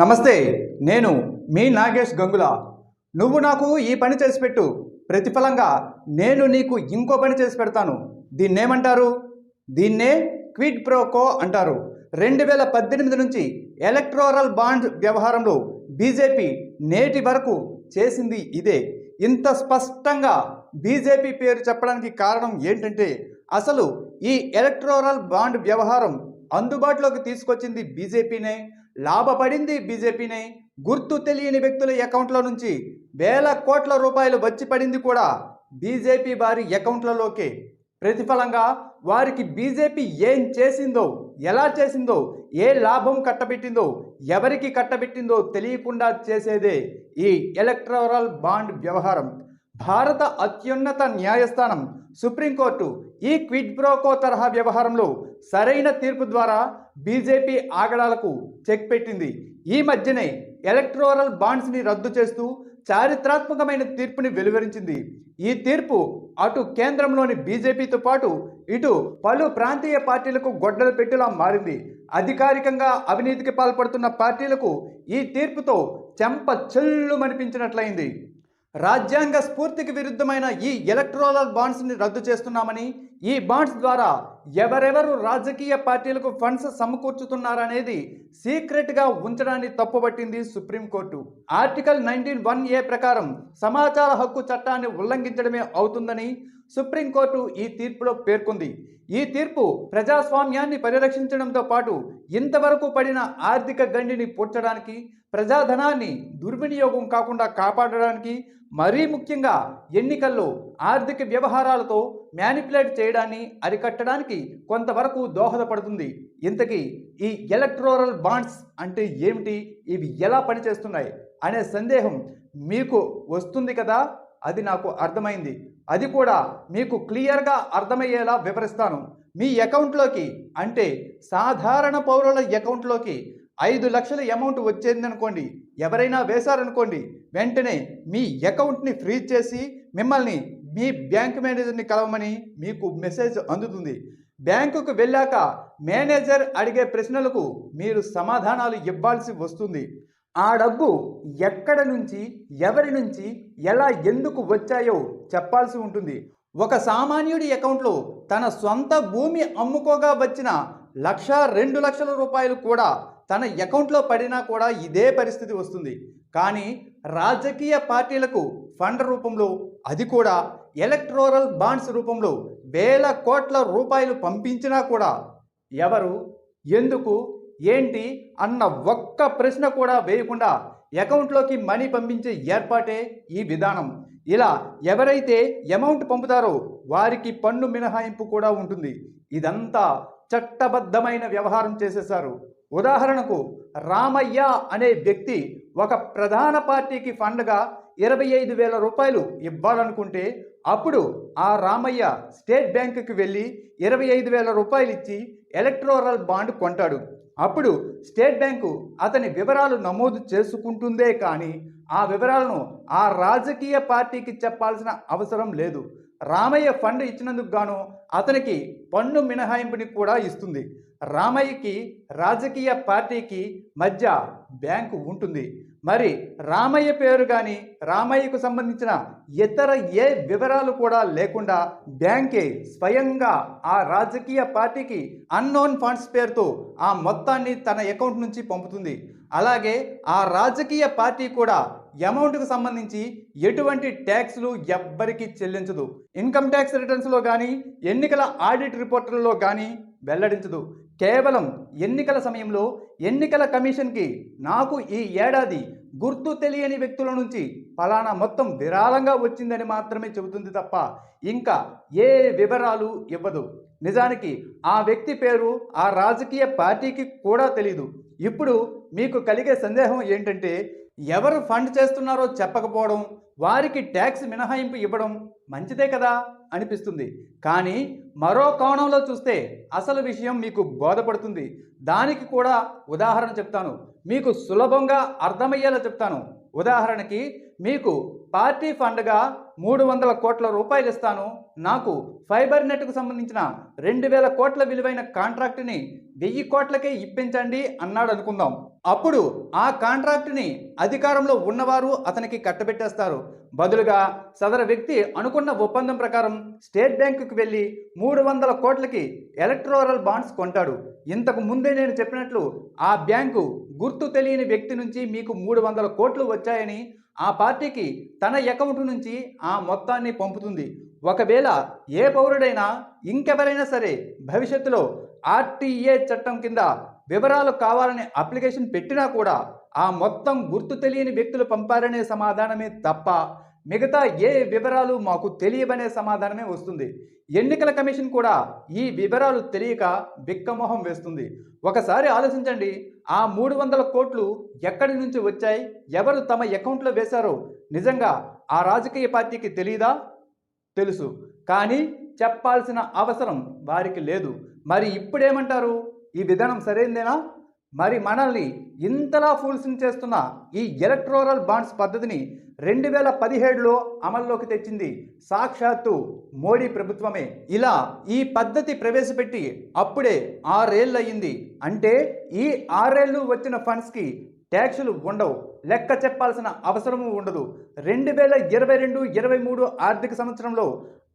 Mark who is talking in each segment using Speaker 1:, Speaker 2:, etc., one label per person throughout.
Speaker 1: నమస్తే నేను మీ నాగేష్ గంగుల. నువ్వు నాకు ఈ పని చేసి పెట్టు. ప్రతిఫలంగా నేను నీకు ఇంకో పని చేసి పెడతాను. దీన్నేమంటారు? దీన్నే క్విడ్ ప్రోకో అంటారు. రెండు వేల పద్దెనిమిది నుంచి ఎలక్ట్రోరల్ బాండ్ వ్యవహారంలో బీజేపీ నేటి వరకు చేసింది ఇదే. ఇంత స్పష్టంగా బీజేపీ పేరు చెప్పడానికి కారణం ఏంటంటే అసలు ఈ ఎలక్ట్రోరల్ బాండ్ వ్యవహారం అందుబాటులోకి తీసుకొచ్చింది బీజేపీనే. లాభపడింది బీజేపీని. గుర్తు తెలియని వ్యక్తుల అకౌంట్ల నుంచి వేల కోట్ల రూపాయలు వచ్చి పడింది కూడా బీజేపీ వారి అకౌంట్లలోకే. ప్రతిఫలంగా వారికి బీజేపీ ఏం చేసిందో ఎలా చేసిందో ఏ లాభం కట్టబెట్టిందో ఎవరికి కట్టబెట్టిందో తెలియకుండా చేసేదే ఈ ఎలక్ట్రల్ బాండ్ వ్యవహారం. భారత అత్యున్నత న్యాయస్థానం సుప్రీంకోర్టు ఈ క్విడ్ ప్రోకో తరహా వ్యవహారంలో సరైన తీర్పు ద్వారా బీజేపీ ఆగడాలకు చెక్ పెట్టింది. ఈ మధ్యనే ఎలక్ట్రోరల్ బాండ్స్ని రద్దు చేస్తూ చారిత్రాత్మకమైన తీర్పుని వెలువరించింది. ఈ తీర్పు అటు కేంద్రంలోని బీజేపీతో పాటు ఇటు పలు ప్రాంతీయ పార్టీలకు గొడ్డలు పెట్టేలా మారింది. అధికారికంగా అవినీతికి పాల్పడుతున్న పార్టీలకు ఈ తీర్పుతో చెంప చెల్లుమనిపించినట్లయింది. రాజ్యాంగ స్ఫూర్తికి విరుద్ధమైన ఈ ఎలక్ట్రోరల్ బాండ్స్ని రద్దు చేస్తున్నామని ఈ బాండ్స్ ద్వారా ఎవరెవరు రాజకీయ పార్టీలకు ఫండ్స్ సమకూర్చుతున్నారనేది సీక్రెట్గా ఉంచడాన్ని తప్పుపట్టింది Supreme Court article nineteen one A ప్రకారం సమాచార హక్కు చట్టాన్ని ఉల్లంఘించడమే అవుతుందని సుప్రీంకోర్టు ఈ తీర్పులో పేర్కొంది. ఈ తీర్పు ప్రజాస్వామ్యాన్ని పరిరక్షించడంతో పాటు ఇంతవరకు పడిన ఆర్థిక గండిని పూడ్చడానికి ప్రజాధనాన్ని దుర్వినియోగం కాకుండా కాపాడడానికి మరీ ముఖ్యంగా ఎన్నికల్లో ఆర్థిక వ్యవహారాలతో మ్యానిపులేట్ చేయడాన్ని అరికట్టడానికి కొంతవరకు దోహదపడుతుంది. ఇంతకీ ఈ ఎలక్ట్రోరల్ బాండ్స్ అంటే ఏమిటి? ఇవి ఎలా పనిచేస్తున్నాయి? అనే సందేహం మీకు వస్తుంది కదా? అది నాకు అర్థమైంది. అది కూడా మీకు క్లియర్గా అర్థమయ్యేలా వివరిస్తాను. మీ అకౌంట్లోకి అంటే సాధారణ పౌరుల అకౌంట్లోకి ఐదు లక్షల అమౌంట్ వచ్చిందనుకోండి ఎవరైనా వేశారనుకోండి వెంటనే మీ అకౌంట్ని ఫ్రీజ్ చేసి మిమ్మల్ని మీ బ్యాంక్ మేనేజర్ని కలవమని మీకు మెసేజ్ అందుతుంది. బ్యాంకుకు వెళ్ళాక మేనేజర్ అడిగే ప్రశ్నలకు మీరు సమాధానాలు ఇవ్వాల్సి వస్తుంది. ఆ డబ్బు ఎక్కడ నుంచి ఎవరి నుంచి ఎలా ఎందుకు వచ్చాయో చెప్పాల్సి ఉంటుంది. ఒక సామాన్యుడి అకౌంట్లో తన సొంత భూమి అమ్ముకోగా వచ్చిన లక్ష రెండు లక్షల రూపాయలు కూడా తన అకౌంట్లో పడినా కూడా ఇదే పరిస్థితి వస్తుంది. కానీ రాజకీయ పార్టీలకు ఫండ్ రూపంలో అది కూడా ఎలక్ట్రోరల్ బాండ్స్ రూపంలో వేల కోట్ల రూపాయలు పంపించినా కూడా ఎవరు ఎందుకు ఏంటి అన్న ఒక్క ప్రశ్న కూడా వేయకుండా అకౌంట్లోకి మనీ పంపించే ఏర్పాటే ఈ విధానం. ఇలా ఎవరైతే అమౌంట్ పంపుతారో వారికి పన్ను మినహాయింపు కూడా ఉంటుంది. ఇదంతా చట్టబద్ధమైన వ్యవహారం చేసేశారు. ఉదాహరణకు రామయ్య అనే వ్యక్తి ఒక ప్రధాన పార్టీకి ఫండ్గా ఇరవై ఐదు వేల రూపాయలు ఇవ్వాలనుకుంటే అప్పుడు ఆ రామయ్య స్టేట్ బ్యాంకుకి వెళ్ళి ఇరవై ఐదు వేల రూపాయలు ఇచ్చి ఎలక్ట్రోరల్ బాండ్ కొంటాడు. అప్పుడు స్టేట్ బ్యాంకు అతని వివరాలు నమోదు చేసుకుంటుందే కానీ ఆ వివరాలను ఆ రాజకీయ పార్టీకి చెప్పాల్సిన అవసరం లేదు. రామయ్య ఫండ్ ఇచ్చినందుకు గాను అతనికి పన్ను మినహాయింపుని కూడా ఇస్తుంది. రామయ్యకి రాజకీయ పార్టీకి మధ్య బ్యాంకు ఉంటుంది. మరి రామయ్య పేరు కానీ రామయ్యకు సంబంధించిన ఇతర ఏ వివరాలు కూడా లేకుండా బ్యాంకే స్వయంగా ఆ రాజకీయ పార్టీకి అన్నోన్ ఫండ్స్ పేరుతో ఆ మొత్తాన్ని తన అకౌంట్ నుంచి పంపుతుంది. అలాగే ఆ రాజకీయ పార్టీ కూడా అమౌంట్కు సంబంధించి ఎటువంటి ట్యాక్స్లు ఎవ్వరికీ చెల్లించదు. ఇన్కమ్ ట్యాక్స్ రిటర్న్స్లో కానీ ఎన్నికల ఆడిట్ రిపోర్టర్లలో కానీ వెల్లడించదు. కేవలం ఎన్నికల సమయంలో ఎన్నికల కమిషన్కి నాకు ఈ ఏడాది గుర్తు తెలియని వ్యక్తుల నుంచి ఫలానా మొత్తం విరాళంగా వచ్చిందని మాత్రమే చెబుతుంది తప్ప ఇంకా ఏ వివరాలు ఇవ్వదు. నిజానికి ఆ వ్యక్తి పేరు ఆ రాజకీయ పార్టీకి కూడా తెలియదు ఇప్పుడు మీకు కలిగే సందేహం ఏంటంటే ఎవరు ఫండ్ చేస్తున్నారో చెప్పకపోవడం వారికి ట్యాక్స్ మినహాయింపు ఇవ్వడం మంచిదే కదా? అనిపిస్తుంది. కానీ మరో కోణంలో చూస్తే అసలు విషయం మీకు బోధపడుతుంది. దానికి కూడా ఉదాహరణ చెప్తాను. మీకు సులభంగా అర్థమయ్యేలా చెప్తాను. ఉదాహరణకి మీకు పార్టీ ఫండ్గా మూడు వందల కోట్ల రూపాయలు ఇస్తాను. నాకు ఫైబర్ నెట్కు సంబంధించిన రెండు వేల కోట్ల విలువైన కాంట్రాక్ట్ని వెయ్యి కోట్లకే ఇప్పించండి అన్నాడు అనుకుందాం. అప్పుడు ఆ కాంట్రాక్ట్ని అధికారంలో ఉన్నవారు అతనికి కట్టబెట్టేస్తారు. బదులుగా సదర వ్యక్తి అనుకున్న ఒప్పందం ప్రకారం స్టేట్ బ్యాంకుకి వెళ్ళి మూడు వందల కోట్లకి ఎలక్ట్రోరల్ బాండ్స్ కొంటాడు. ఇంతకు ముందే నేను చెప్పినట్లు ఆ బ్యాంకు గుర్తు తెలియని వ్యక్తి నుంచి మీకు మూడు వందల కోట్లు వచ్చాయని ఆ పార్టీకి తన అకౌంట్ నుంచి ఆ మొత్తాన్ని పంపుతుంది. ఒకవేళ ఏ పౌరుడైనా ఇంకెవరైనా సరే భవిష్యత్తులో ఆర్టీఏ చట్టం కింద వివరాలు కావాలని అప్లికేషన్ పెట్టినా కూడా ఆ మొత్తం గుర్తు తెలియని వ్యక్తులు పంపారనే సమాధానమే తప్ప మిగతా ఏ వివరాలు మాకు తెలియవనే సమాధానమే వస్తుంది. ఎన్నికల కమిషన్ కూడా ఈ వివరాలు తెలియక బిక్కమోహం వేస్తుంది. ఒకసారి ఆలోచించండి. ఆ మూడు వందల కోట్లు ఎక్కడి నుంచి వచ్చాయి? ఎవరు తమ అకౌంట్లో వేశారో? నిజంగా ఆ రాజకీయ పార్టీకి తెలియదా తెలుసు. కానీ చెప్పాల్సిన అవసరం వారికి లేదు. మరి ఇప్పుడేమంటారు? ఈ విధానం సరైందేనా? మరి మనల్ని ఇంతలా ఫూల్సింగ్ చేస్తున్న ఈ ఎలక్ట్రోరల్ బాండ్స్ పద్ధతిని రెండు వేల పదిహేడులో అమల్లోకి తెచ్చింది. సాక్షాత్తు మోడీ ప్రభుత్వమే. ఇలా ఈ పద్ధతి ప్రవేశపెట్టి అప్పుడే ఆరేళ్ళు అయ్యింది అంటే ఈ ఆరేళ్ళు వచ్చిన ఫండ్స్కి ట్యాక్సులు ఉండవు. లెక్క చెప్పాల్సిన అవసరము ఉండదు. రెండు వేల ఇరవై రెండు ఇరవై మూడు ఆర్థిక సంవత్సరంలో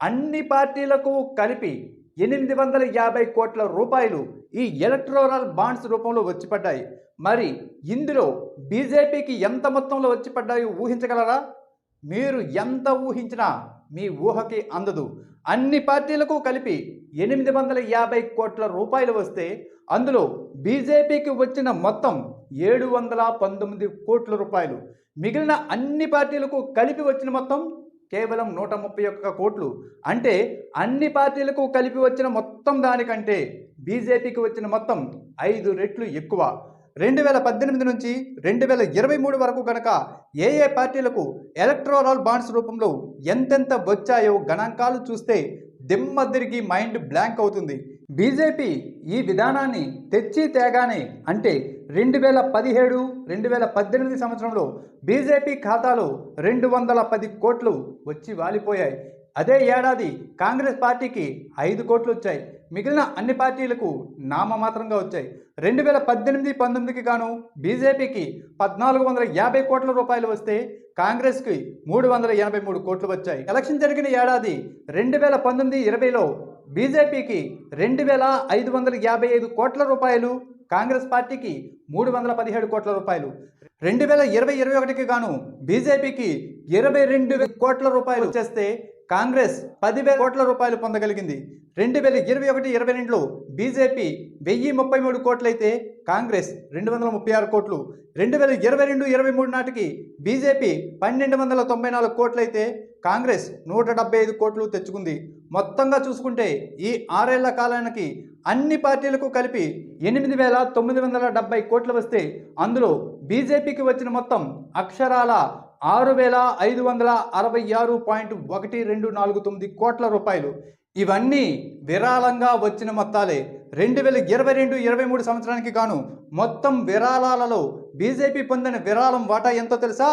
Speaker 1: అన్ని పార్టీలకు కలిపి ఎనిమిది వందల యాభై కోట్ల రూపాయలు ఈ ఎలక్ట్రోరల్ బాండ్స్ రూపంలో వచ్చిపడ్డాయి. మరి ఇందులో బీజేపీకి ఎంత మొత్తంలో వచ్చిపడ్డాయో ఊహించగలరా? మీరు ఎంత ఊహించినా మీ ఊహకి అందదు. అన్ని పార్టీలకు కలిపి ఎనిమిది వందల యాభై కోట్ల రూపాయలు వస్తే అందులో బీజేపీకి వచ్చిన మొత్తం ఏడు వందల పంతొమ్మిది కోట్ల రూపాయలు. మిగిలిన అన్ని పార్టీలకు కలిపి వచ్చిన మొత్తం కేవలం నూట ముప్పై ఒక్క కోట్లు. అంటే అన్ని పార్టీలకు కలిపి వచ్చిన మొత్తం దానికంటే బీజేపీకి వచ్చిన మొత్తం ఐదు రెట్లు ఎక్కువ. రెండు వేల పద్దెనిమిది నుంచి రెండు వేల ఇరవై మూడు వరకు కనుక ఏ ఏ పార్టీలకు ఎలక్ట్రోరల్ బాండ్స్ రూపంలో ఎంతెంత వచ్చాయో గణాంకాలు చూస్తే దిమ్మ తిరిగి మైండ్ బ్లాంక్ అవుతుంది. బీజేపీ ఈ విధానాన్ని తెచ్చి తేగానే అంటే రెండు వేల పదిహేడు రెండు వేల పద్దెనిమిది సంవత్సరంలో బీజేపీ ఖాతాలో రెండు వందల పది కోట్లు వచ్చి వాలిపోయాయి. అదే ఏడాది కాంగ్రెస్ పార్టీకి ఐదు కోట్లు వచ్చాయి. మిగిలిన అన్ని పార్టీలకు నామమాత్రంగా వచ్చాయి. రెండు వేల పద్దెనిమిది పంతొమ్మిదికి గాను బీజేపీకి పద్నాలుగు వందల యాభై కోట్ల రూపాయలు వస్తే కాంగ్రెస్కి మూడు వందల ఎనభై మూడు కోట్లు వచ్చాయి. ఎలక్షన్ జరిగిన ఏడాది రెండు వేల పంతొమ్మిది ఇరవైలో బీజేపీకి రెండు వేల ఐదు వందల యాభై ఐదు కోట్ల రూపాయలు కాంగ్రెస్ పార్టీకి మూడు వందల పదిహేడు కోట్ల రూపాయలు. రెండు వేల ఇరవై ఇరవై ఒకటికి గాను బీజేపీకి ఇరవై రెండు కోట్ల రూపాయలు చేస్తే కాంగ్రెస్ పదివేల కోట్ల రూపాయలు పొందగలిగింది. రెండు వేల ఇరవై ఒకటి ఇరవై రెండులో బీజేపీ వెయ్యి ముప్పై మూడు కోట్లయితే కాంగ్రెస్ రెండు వందల ముప్పై ఆరు కోట్లు. రెండు వేల ఇరవై రెండు ఇరవై మూడు నాటికి బీజేపీ పన్నెండు వందల తొంభై నాలుగు కోట్లయితే కాంగ్రెస్ నూట డెబ్బై ఐదు కోట్లు తెచ్చుకుంది. మొత్తంగా చూసుకుంటే ఈ ఆరేళ్ళ కాలానికి అన్ని పార్టీలకు కలిపి ఎనిమిది వేల తొమ్మిది వందల డెబ్బై కోట్లు వస్తే అందులో బీజేపీకి వచ్చిన మొత్తం అక్షరాల ఆరు వేల ఐదు వందల అరవై ఆరు పాయింట్ ఒకటి రెండు నాలుగు తొమ్మిది కోట్ల రూపాయలు. ఇవన్నీ విరాళంగా వచ్చిన మొత్తాలే. రెండు వేల ఇరవై రెండు ఇరవై మూడు సంవత్సరానికి గాను మొత్తం విరాళాలలో బీజేపీ పొందిన విరాళం వాటా ఎంతో తెలుసా?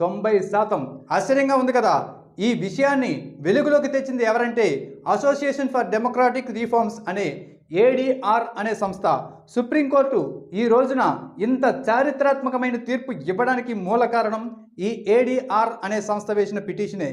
Speaker 1: తొంభై శాతం. ఆశ్చర్యంగా ఉంది కదా. ఈ విషయాన్ని వెలుగులోకి తెచ్చింది ఎవరంటే అసోసియేషన్ ఫర్ డెమోక్రాటిక్ రిఫార్మ్స్ అనే ఏడిఆర్ అనే సంస్థ. సుప్రీంకోర్టు ఈ రోజున ఇంత చారిత్రాత్మకమైన తీర్పు ఇవ్వడానికి మూల కారణం ఈ ఏడిఆర్ అనే సంస్థ వేసిన పిటిషనే.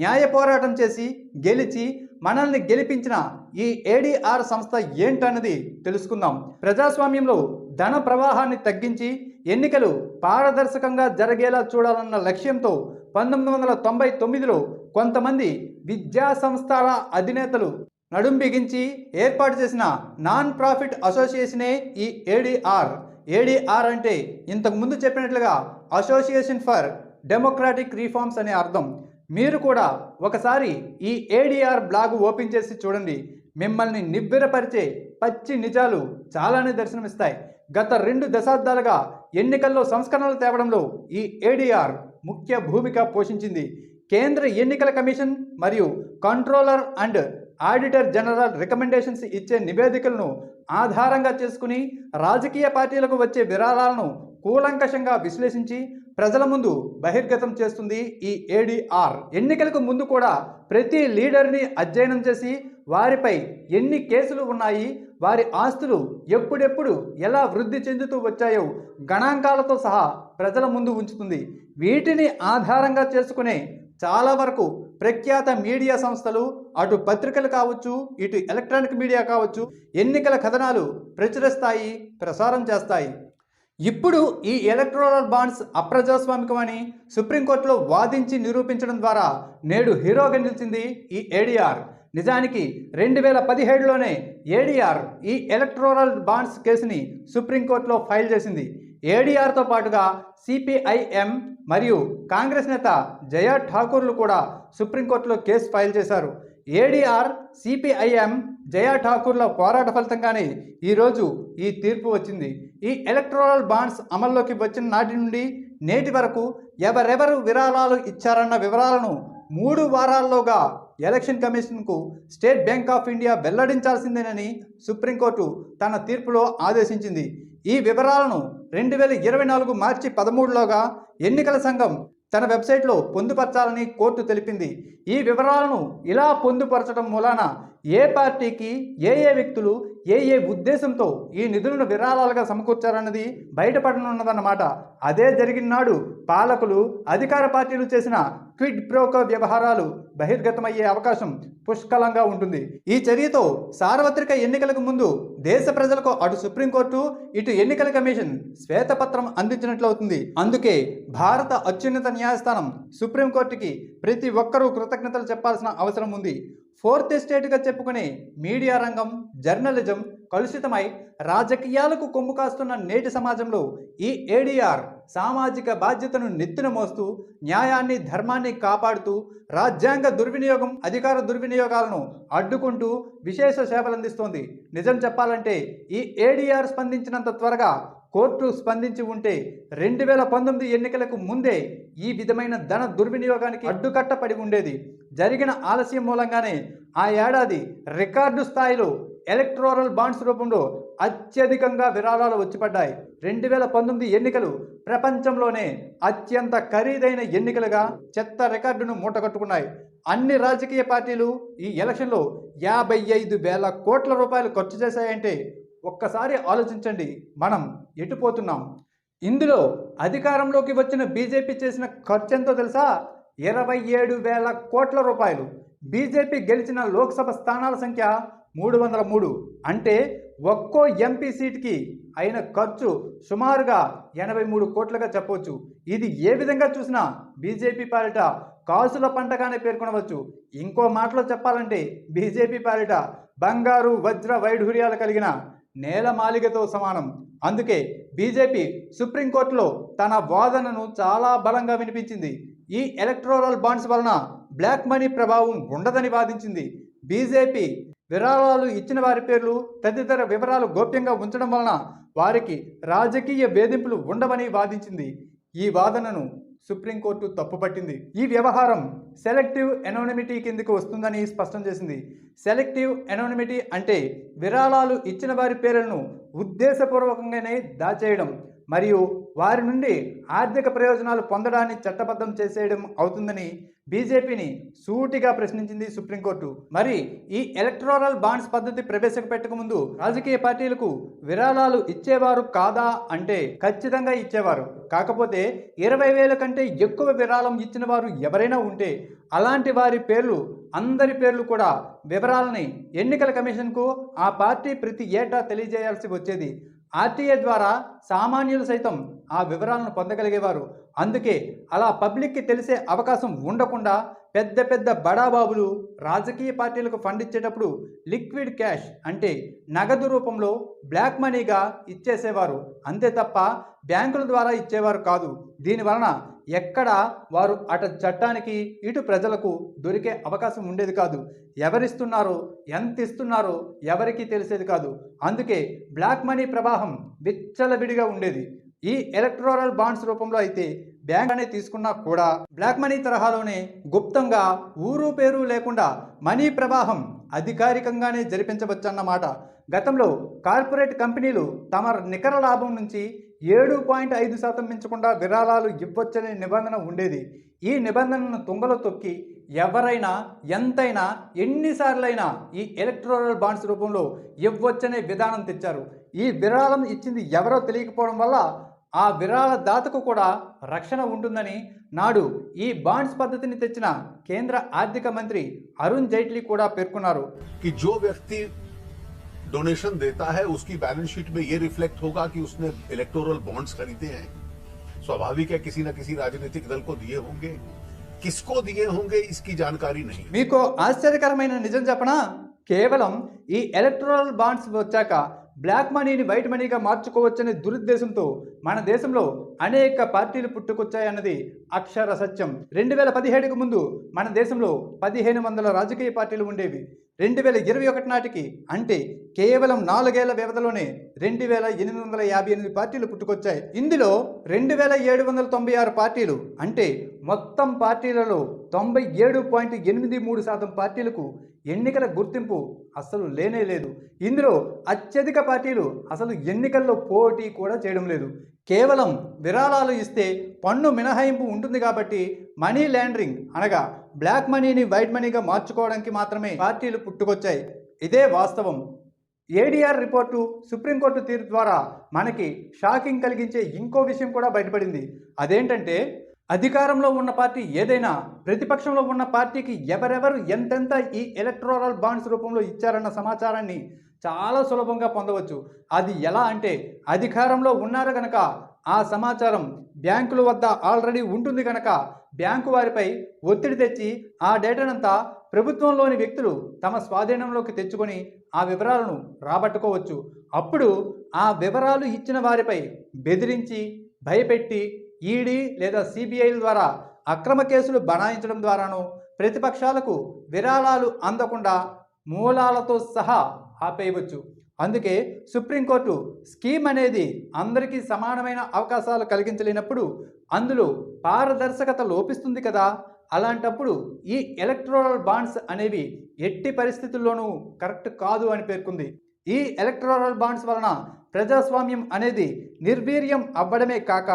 Speaker 1: న్యాయ పోరాటం చేసి గెలిచి మనల్ని గెలిపించిన ఈ ఏడీఆర్ సంస్థ ఏంటన్నది తెలుసుకుందాం. ప్రజాస్వామ్యంలో ధన ప్రవాహాన్ని తగ్గించి ఎన్నికలు పారదర్శకంగా జరిగేలా చూడాలన్న లక్ష్యంతో పంతొమ్మిది వందల తొంభై తొమ్మిదిలో కొంతమంది విద్యా సంస్థల అధినేతలు నడుం బిగించి ఏర్పాటు చేసిన నాన్ ప్రాఫిట్ అసోసియేషనే ఈ ఏడీఆర్ ఏడీఆర్ అంటే ఇంతకుముందు చెప్పినట్లుగా అసోసియేషన్ ఫర్ డెమోక్రాటిక్ రిఫార్మ్స్ అనే అర్థం. మీరు కూడా ఒకసారి ఈ ఏడిఆర్ బ్లాగ్ ఓపెన్ చేసి చూడండి. మిమ్మల్ని నిబ్బెరపరిచే పచ్చి నిజాలు చాలానే దర్శనమిస్తాయి. గత రెండు దశాబ్దాలుగా ఎన్నికల్లో సంస్కరణలు తేవడంలో ఈ ఏడిఆర్ ముఖ్య భూమిక పోషించింది. కేంద్ర ఎన్నికల కమిషన్ మరియు controller and auditor general recommendations ఇచ్చే నివేదికలను ఆధారంగా చేసుకుని రాజకీయ పార్టీలకు వచ్చే విరాళాలను కూలంకషంగా విశ్లేషించి ప్రజల ముందు బహిర్గతం చేస్తుంది ఈ ఏడీఆర్ ఎన్నికలకు ముందు కూడా ప్రతి లీడర్ని అధ్యయనం చేసి వారిపై ఎన్ని కేసులు ఉన్నాయి వారి ఆస్తులు ఎప్పుడెప్పుడు ఎలా వృద్ధి చెందుతూ వచ్చాయో గణాంకాలతో సహా ప్రజల ముందు ఉంచుతుంది. వీటిని ఆధారంగా చేసుకునే చాలా వరకు ప్రఖ్యాత మీడియా సంస్థలు అటు పత్రికలు కావచ్చు ఇటు ఎలక్ట్రానిక్ మీడియా కావచ్చు ఎన్నికల కథనాలు ప్రచురిస్తాయి ప్రసారం చేస్తాయి. ఇప్పుడు ఈ ఎలక్ట్రోరల్ బాండ్స్ అప్రజాస్వామికమని సుప్రీంకోర్టులో వాదించి నిరూపించడం ద్వారా నేడు హీరోగా నిలిచింది ఈ ఏడీఆర్ నిజానికి రెండు వేల పదిహేడులోనే ఏడీఆర్ ఈ ఎలక్ట్రోరల్ బాండ్స్ కేసుని సుప్రీంకోర్టులో ఫైల్ చేసింది. ఏడీఆర్తో పాటుగా సిపిఐఎం మరియు కాంగ్రెస్ నేత జయా ఠాకూర్లు కూడా సుప్రీంకోర్టులో కేసు ఫైల్ చేశారు. ఏడీఆర్ సిపిఐఎం జయా ఠాకూర్ల పోరాట ఫలితంగానే ఈరోజు ఈ తీర్పు వచ్చింది. ఈ ఎలక్ట్రోరల్ బాండ్స్ అమల్లోకి వచ్చిన నాటి నుండి నేటి వరకు ఎవరెవరు విరాళాలు ఇచ్చారన్న వివరాలను మూడు వారాల్లోగా ఎలక్షన్ కమిషన్కు స్టేట్ బ్యాంక్ ఆఫ్ ఇండియా వెల్లడించాల్సిందేనని సుప్రీంకోర్టు తన తీర్పులో ఆదేశించింది. ఈ వివరాలను రెండు వేల ఇరవై నాలుగు మార్చి పదమూడులోగా ఎన్నికల సంఘం తన వెబ్సైట్లో పొందుపరచాలని కోర్టు తెలిపింది. ఈ వివరాలను ఇలా పొందుపరచడం మూలాన ఏ పార్టీకి ఏ ఏ వ్యక్తులు ఏ ఏ ఉద్దేశంతో ఈ నిధులను విరాళాలుగా సమకూర్చారన్నది బయటపడనున్నదన్నమాట. అదే జరిగిన నాడు పాలకులు అధికార పార్టీలు చేసిన క్విడ్ ప్రోకో వ్యవహారాలు బహిర్గతమయ్యే అవకాశం పుష్కలంగా ఉంటుంది. ఈ చర్యతో సార్వత్రిక ఎన్నికలకు ముందు దేశ ప్రజలకు అటు సుప్రీంకోర్టు ఇటు ఎన్నికల కమిషన్ శ్వేతపత్రం అందించినట్లవుతుంది. అందుకే భారత అత్యున్నత న్యాయస్థానం సుప్రీంకోర్టుకి ప్రతి ఒక్కరూ కృతజ్ఞతలు చెప్పాల్సిన అవసరం ఉంది. ఫోర్త్ ఎస్టేట్గా చెప్పుకునే మీడియా రంగం జర్నలిజం కలుషితమై రాజకీయాలకు కొమ్ము కాస్తున్న నేటి సమాజంలో ఈ ఏడీఆర్ సామాజిక బాధ్యతను నెత్తిన మోస్తూ న్యాయాన్ని ధర్మాన్ని కాపాడుతూ రాజ్యాంగ దుర్వినియోగం అధికార దుర్వినియోగాలను అడ్డుకుంటూ విశేష సేవలందిస్తోంది. నిజం చెప్పాలంటే ఈ ఏడీఆర్ స్పందించినంత త్వరగా కోర్టు స్పందించి ఉంటే రెండు వేల పంతొమ్మిది ఎన్నికలకు ముందే ఈ విధమైన ధన దుర్వినియోగానికి అడ్డుకట్టపడి ఉండేది. జరిగిన ఆలస్యం మూలంగానే ఆ ఏడాది రికార్డు స్థాయిలో ఎలక్ట్రోరల్ బాండ్స్ రూపంలో అత్యధికంగా విరాళాలు వచ్చిపడ్డాయి. రెండు వేల పంతొమ్మిది ఎన్నికలు ప్రపంచంలోనే అత్యంత ఖరీదైన ఎన్నికలుగా చెత్త రికార్డును మూటగట్టుకున్నాయి. అన్ని రాజకీయ పార్టీలు ఈ ఎలక్షన్లో యాభై ఐదు వేల కోట్ల రూపాయలు ఖర్చు చేశాయంటే ఒక్కసారి ఆలోచించండి. మనం ఎటుపోతున్నాం ఇందులో అధికారంలోకి వచ్చిన బీజేపీ చేసిన ఖర్చు ఎంతో తెలుసా? ఇరవై ఏడు వేల కోట్ల రూపాయలు. బీజేపీ గెలిచిన లోక్సభ స్థానాల సంఖ్య మూడు వందల మూడు. అంటే ఒక్కో ఎంపీ సీట్కి అయిన ఖర్చు సుమారుగా ఎనభై మూడు కోట్లుగా చెప్పవచ్చు. ఇది ఏ విధంగా చూసినా బీజేపీ పాలిట కాసుల పంటగానే పేర్కొనవచ్చు. ఇంకో మాటలో చెప్పాలంటే బీజేపీ పాలిట బంగారు వజ్ర వైఢూర్యాలు కలిగిన నేలమాలిగతో సమానం. అందుకే బీజేపీ సుప్రీంకోర్టులో తన వాదనను చాలా బలంగా వినిపించింది. ఈ ఎలక్ట్రోరల్ బాండ్స్ వలన బ్లాక్ మనీ ప్రభావం ఉండదని వాదించింది. బీజేపీ విరాళాలు ఇచ్చిన వారి పేర్లు తదితర వివరాలు గోప్యంగా ఉంచడం వలన వారికి రాజకీయ వేధింపులు ఉండవని వాదించింది. ఈ వాదనను సుప్రీంకోర్టు తప్పుపట్టింది ఈ వ్యవహారం సెలెక్టివ్ ఎనోనిమిటీ కిందకు వస్తుందని స్పష్టం చేసింది. సెలెక్టివ్ ఎనోనిమిటీ అంటే విరాళాలు ఇచ్చిన వారి పేర్లను ఉద్దేశపూర్వకంగానే దాచేయడం. మరియు వారి నుండి ఆర్థిక ప్రయోజనాలు పొందడాన్ని చట్టబద్ధం చేసేయడం అవుతుందని బీజేపీని సూటిగా ప్రశ్నించింది సుప్రీంకోర్టు. మరి ఈ ఎలక్ట్రోరల్ బాండ్స్ పద్ధతి ప్రవేశపెట్టక ముందు రాజకీయ పార్టీలకు విరాళాలు ఇచ్చేవారు కాదా అంటే ఖచ్చితంగా ఇచ్చేవారు. కాకపోతే ఇరవై వేల కంటే ఎక్కువ విరాళం ఇచ్చిన వారు ఎవరైనా ఉంటే అలాంటి వారి పేర్లు అందరి పేర్లు కూడా వివరాలని ఎన్నికల కమిషన్కు ఆ పార్టీ ప్రతి ఏటా తెలియజేయాల్సి వచ్చేది. ఆర్టీఏ ద్వారా సామాన్యులు సైతం ఆ వివరాలను పొందగలిగేవారు. అందుకే అలా పబ్లిక్కి తెలిసే అవకాశం ఉండకుండా పెద్ద పెద్ద బడాబాబులు రాజకీయ పార్టీలకు ఫండ్ ఇచ్చేటప్పుడు లిక్విడ్ క్యాష్ అంటే నగదు రూపంలో బ్లాక్ మనీగా ఇచ్చేసేవారు. అంతే తప్ప బ్యాంకుల ద్వారా ఇచ్చేవారు కాదు. దీనివలన ఎక్కడ వారు అటు చట్టానికి ఇటు ప్రజలకు దొరికే అవకాశం ఉండేది కాదు. ఎవరిస్తున్నారో ఎంత ఇస్తున్నారో ఎవరికీ తెలిసేది కాదు. అందుకే బ్లాక్ మనీ ప్రవాహం విచ్చలవిడిగా ఉండేది. ఈ ఎలక్ట్రోరల్ బాండ్స్ రూపంలో అయితే బ్యాంక్ అనేది తీసుకున్నా కూడా బ్లాక్ మనీ తరహాలోనే గుప్తంగా ఊరు పేరు లేకుండా మనీ ప్రవాహం అధికారికంగానే జరిపించవచ్చన్నమాట. గతంలో కార్పొరేట్ కంపెనీలు తమ నికర లాభం నుంచి ఏడు పాయింట్ ఐదు శాతం మించకుండా విరాళాలు ఇవ్వచ్చనే నిబంధన ఉండేది. ఈ నిబంధనను తుంగలో తొక్కి ఎవరైనా ఎంతైనా ఎన్నిసార్లైనా ఈ ఎలక్ట్రోరల్ బాండ్స్ రూపంలో ఇవ్వచ్చనే విధానం తెచ్చారు. ఈ విరాళం ఇచ్చింది ఎవరో తెలియకపోవడం వల్ల ఆ విరాళ దాతకు కూడా రక్షణ ఉంటుందని నాడు ఈ బాండ్స్ పద్ధతిని తెచ్చిన కేంద్ర ఆర్థిక మంత్రి అరుణ్ జైట్లీ కూడా పేర్కొన్నారు.
Speaker 2: వ్యక్తి डोनेशन देता है उसकी बैलेंस शीट में ये रिफ्लेक्ट होगा कि उसने इलेक्टोरल बॉन्ड्स खरीदे हैं स्वाभाविक है किसी न किसी राजनीतिक दल को दिए होंगे किसको दिए होंगे इसकी जानकारी नहीं
Speaker 1: మీకు ఆశ్చర్యకరమైన నిజం చెప్పనా కేవలం ఈ ఎలక్ట్రల్ బాండ్స్ వచ్చాక బ్లాక్ మనీని వైట్ మనీగా మార్చుకోవచ్చనే దురుద్దేశంతో మన దేశంలో అనేక పార్టీలు పుట్టుకొచ్చాయన్నది అక్షర సత్యం రెండు వేల పదిహేడుకు ముందు మన దేశంలో పదిహేను వందల రాజకీయ పార్టీలు ఉండేవి రెండు వేల ఇరవై ఒకటి నాటికి అంటే కేవలం నాలుగేళ్ళ వ్యవధిలోనే రెండు వేల ఎనిమిది వందల యాభై ఎనిమిది పార్టీలు పుట్టుకొచ్చాయి. ఇందులో రెండు వేల ఏడు వందల తొంభై ఆరు పార్టీలు అంటే మొత్తం పార్టీలలో తొంభై ఏడు పాయింట్ ఎనిమిది మూడు శాతం పార్టీలకు ఎన్నికల గుర్తింపు అసలు లేనే లేదు. ఇందులో అత్యధిక పార్టీలు అసలు ఎన్నికల్లో పోటీ కూడా చేయడం లేదు. కేవలం విరాళాలు ఇస్తే పన్ను మినహాయింపు ఉంటుంది కాబట్టి మనీ ల్యాండరింగ్ అనగా బ్లాక్ మనీని వైట్ మనీగా మార్చుకోవడానికి మాత్రమే పార్టీలు పుట్టుకొచ్చాయి. ఇదే వాస్తవం. ఏడీఆర్ రిపోర్టు సుప్రీంకోర్టు తీర్పు ద్వారా మనకి షాకింగ్ కలిగించే ఇంకో విషయం కూడా బయటపడింది. అదేంటంటే అధికారంలో ఉన్న పార్టీ ఏదైనా ప్రతిపక్షంలో ఉన్న పార్టీకి ఎవరెవరు ఎంతెంత ఈ ఎలక్ట్రోరల్ బాండ్స్ రూపంలో ఇచ్చారన్న సమాచారాన్ని చాలా సులభంగా పొందవచ్చు. అది ఎలా అంటే అధికారంలో ఉన్నారు కనుక ఆ సమాచారం బ్యాంకుల వద్ద ఆల్రెడీ ఉంటుంది కనుక బ్యాంకు వారిపై ఒత్తిడి తెచ్చి ఆ డేటానంతా ప్రభుత్వంలోని వ్యక్తులు తమ స్వాధీనంలోకి తెచ్చుకొని ఆ వివరాలను రాబట్టుకోవచ్చు. అప్పుడు ఆ వివరాలు ఇచ్చిన వారిపై బెదిరించి భయపెట్టి ఈడీ లేదా సిబిఐల ద్వారా అక్రమ కేసులు బనాయించడం ద్వారాను ప్రతిపక్షాలకు విరాళాలు అందకుండా మూలాలతో సహా ఆపేయవచ్చు. అందుకే సుప్రీంకోర్టు స్కీమ్ అనేది అందరికీ సమానమైన అవకాశాలు కలిగించలేనప్పుడు అందులో పారదర్శకత లోపిస్తుంది కదా. అలాంటప్పుడు ఈ ఎలక్ట్రోరల్ బాండ్స్ అనేవి ఎట్టి పరిస్థితుల్లోనూ కరెక్ట్ కాదు అని పేర్కొంది. ఈ ఎలక్ట్రోరల్ బాండ్స్ వలన ప్రజాస్వామ్యం అనేది నిర్వీర్యం అవ్వడమే కాక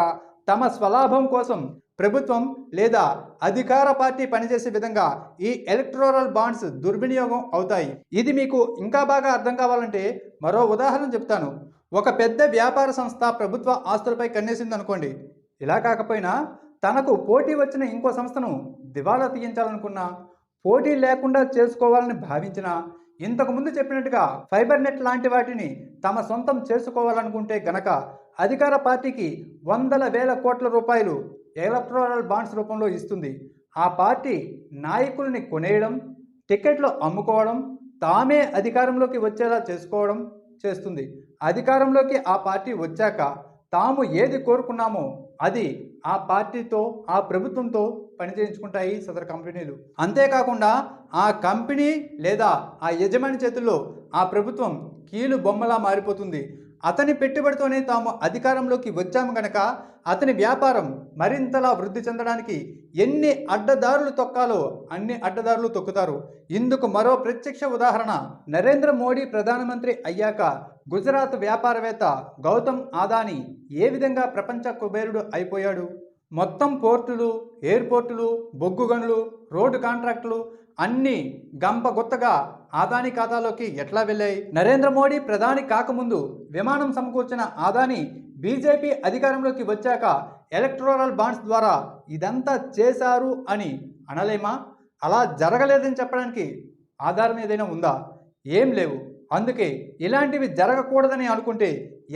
Speaker 1: తమ స్వలాభం కోసం ప్రభుత్వం లేదా అధికార పార్టీ పనిచేసే విధంగా ఈ ఎలక్ట్రోరల్ బాండ్స్ దుర్వినియోగం అవుతాయి. ఇది మీకు ఇంకా బాగా అర్థం కావాలంటే మరో ఉదాహరణ చెప్తాను. ఒక పెద్ద వ్యాపార సంస్థ ప్రభుత్వ ఆస్తులపై కన్నేసింది అనుకోండి. ఇలా కాకపోయినా తనకు పోటీ వచ్చిన ఇంకో సంస్థను దివాలా తీయించాలనుకున్నా పోటీ లేకుండా చేసుకోవాలని భావించినా ఇంతకుముందు చెప్పినట్టుగా ఫైబర్ నెట్ లాంటి వాటిని తమ సొంతం చేసుకోవాలనుకుంటే గనక అధికార పార్టీకి వందల వేల కోట్ల రూపాయలు ఎలక్ట్రోరల్ బాండ్స్ రూపంలో ఇస్తుంది. ఆ పార్టీ నాయకుల్ని కొనేయడం టికెట్లు అమ్ముకోవడం తామే అధికారంలోకి వచ్చేలా చేసుకోవడం చేస్తుంది. అధికారంలోకి ఆ పార్టీ వచ్చాక తాము ఏది కోరుకున్నామో అది ఆ పార్టీతో ఆ ప్రభుత్వంతో పనిచేయించుకుంటాయి సదరు కంపెనీలు. అంతేకాకుండా ఆ కంపెనీ లేదా ఆ యజమాని చేతుల్లో ఆ ప్రభుత్వం కీలు బొమ్మలా మారిపోతుంది. అతని పెట్టుబడితోనే తాము అధికారంలోకి వచ్చాము గనక అతని వ్యాపారం మరింతలా వృద్ధి చెందడానికి ఎన్ని అడ్డదారులు తొక్కాలో అన్ని అడ్డదారులు తొక్కుతారు. ఇందుకు మరో ప్రత్యక్ష ఉదాహరణ నరేంద్ర మోడీ ప్రధానమంత్రి అయ్యాక గుజరాత్ వ్యాపారవేత్త గౌతమ్ ఆదాని ఏ విధంగా ప్రపంచ కుబేరుడు అయిపోయాడు? మొత్తం పోర్టులు ఎయిర్పోర్టులు బొగ్గు గనులు రోడ్డు కాంట్రాక్టులు అన్నీ గంపగుత్తగా ఆదాని ఖాతాలోకి ఎట్లా వెళ్ళాయి? నరేంద్ర మోడీ ప్రధాని కాకముందు విమానం సమకూర్చిన ఆదాని బీజేపీ అధికారంలోకి వచ్చాక ఎలక్ట్రోరల్ బాండ్స్ ద్వారా ఇదంతా చేశారు అని అనలేమా? అలా జరగలేదని చెప్పడానికి ఆధారం ఏదైనా ఉందా? ఏం లేవు. అందుకే ఇలాంటివి జరగకూడదని అనుకుంటే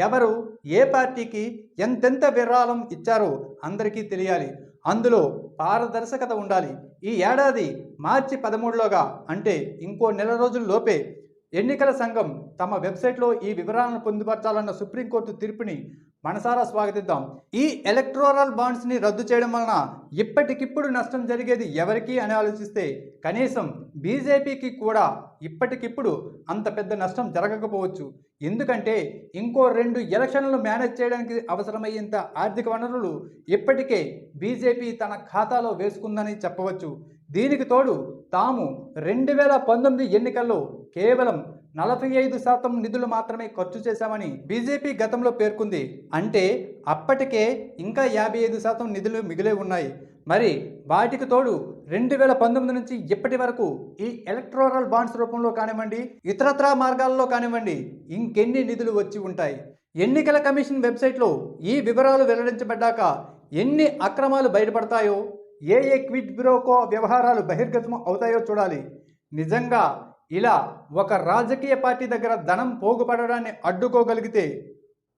Speaker 1: ఎవరు ఏ పార్టీకి ఎంతెంత విరాళం ఇచ్చారో అందరికీ తెలియాలి. అందులో పారదర్శకత ఉండాలి. ఈ ఏడాది మార్చి పదమూడులోగా అంటే ఇంకో నెల రోజుల లోపే ఎన్నికల సంఘం తమ వెబ్సైట్లో ఈ వివరాలను పొందుపరచాలన్న సుప్రీంకోర్టు తీర్పుని మనసారా స్వాగతిద్దాం. ఈ ఎలక్ట్రోరల్ బాండ్స్ని రద్దు చేయడం వలన ఇప్పటికిప్పుడు నష్టం జరిగేది ఎవరికి అని ఆలోచిస్తే కనీసం బీజేపీకి కూడా ఇప్పటికిప్పుడు అంత పెద్ద నష్టం జరగకపోవచ్చు. ఎందుకంటే ఇంకో రెండు ఎలక్షన్లు మేనేజ్ చేయడానికి అవసరమయ్యేంత ఆర్థిక వనరులు ఇప్పటికే బీజేపీ తన ఖాతాలో వేసుకుందని చెప్పవచ్చు. దీనికి తోడు తాము రెండు వేల పంతొమ్మిది ఎన్నికల్లో కేవలం నలభై ఐదు శాతం నిధులు మాత్రమే ఖర్చు చేశామని బీజేపీ గతంలో పేర్కొంది. అంటే అప్పటికే ఇంకా యాభై ఐదు శాతం నిధులు మిగిలే ఉన్నాయి. మరి వాటికి తోడు రెండు వేల పంతొమ్మిది నుంచి ఇప్పటి వరకు ఈ ఎలక్ట్రోరల్ బాండ్స్ రూపంలో కానివ్వండి ఇతరత్రా మార్గాల్లో కానివ్వండి ఇంకెన్ని నిధులు వచ్చి ఉంటాయి? ఎన్నికల కమిషన్ వెబ్సైట్లో ఈ వివరాలు వెల్లడించబడ్డాక ఎన్ని అక్రమాలు బయటపడతాయో ఏ ఏ క్విట్ బ్యూరోకో వ్యవహారాలు బహిర్గతం అవుతాయో చూడాలి. నిజంగా ఇలా ఒక రాజకీయ పార్టీ దగ్గర ధనం పోగుపడడాన్ని అడ్డుకోగలిగితే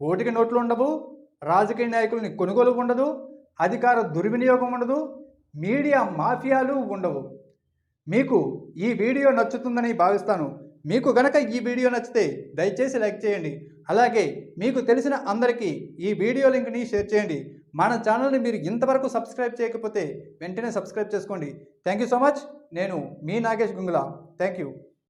Speaker 1: ఓటికి నోట్లు ఉండవు రాజకీయ నాయకుల్ని కొనుగోలు ఉండదు అధికార దుర్వినియోగం ఉండదు మీడియా మాఫియాలు ఉండవు. మీకు ఈ వీడియో నచ్చుతుందని భావిస్తాను. మీకు గనక ఈ వీడియో నచ్చితే దయచేసి లైక్ చేయండి. అలాగే మీకు తెలిసిన అందరికీ ఈ వీడియో లింక్ని షేర్ చేయండి. మన ఛానల్ని మీరు ఇంతవరకు సబ్స్క్రైబ్ చేయకపోతే వెంటనే సబ్స్క్రైబ్ చేసుకోండి. Thank you so much. నేను మీ నాగేష్ గుంగుల. Thank you.